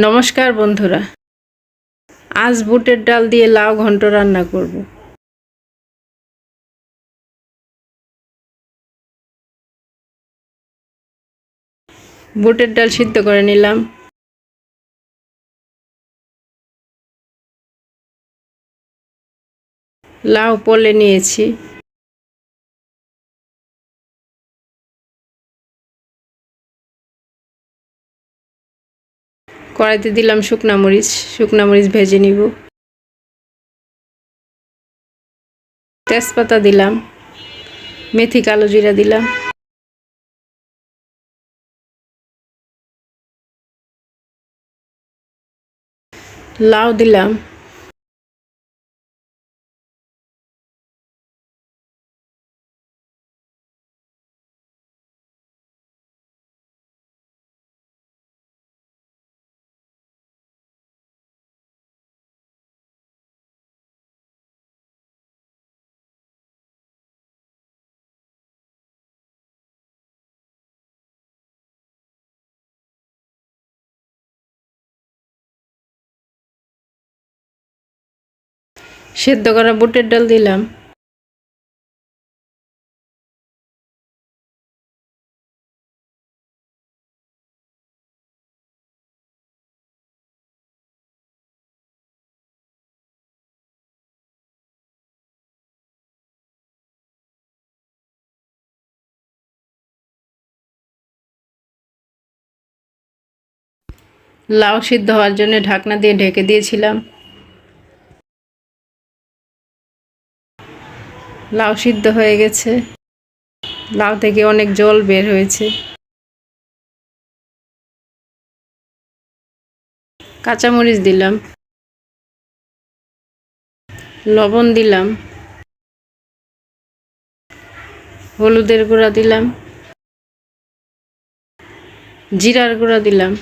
নমস্কার বন্ধুরা। আজ বুটের ডাল দিয়ে লাউ ঘন্ট রান্না করব। বুটের ডাল সিদ্ধ করে নিলাম। লাউ পলে নিয়েছি। কড়াইতে দিলাম শুকনা মরিচ শুকনা মরিচ ভেজে নিব। তেজপাতা দিলাম, মেথি কালো জিরা দিলাম। লাউ দিলাম সেদ্ধ করা বুটের ডাল দিলাম। লাউ সিদ্ধ হওয়ার জন্য ঢাকনা দিয়ে ঢেকে দিয়েছিলাম। লাউ সিদ্ধ হয়ে গেছে। লাউ থেকে অনেক জল বের হয়েছে। কাঁচামরিচ দিলাম। লবণ দিলাম। হলুদের গুঁড়া দিলাম। জিরার গুঁড়া দিলাম।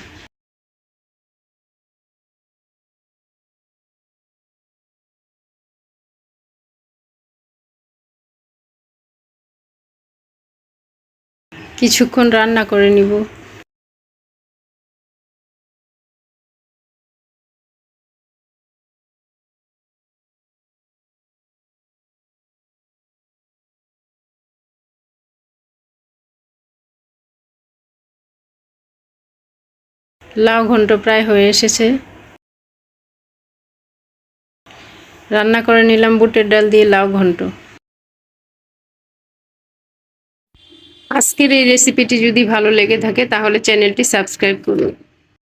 কিছুক্ষণ রান্না করে নিব। লাউ ঘন্ট প্রায় হয়ে এসেছে। রান্না করে নিলাম বুটের ডাল দিয়ে লাউ ঘন্ট। আজকের এই রেসিপিটি যদি ভালো লেগে থাকে তাহলে চ্যানেলটি সাবস্ক্রাইব করুন।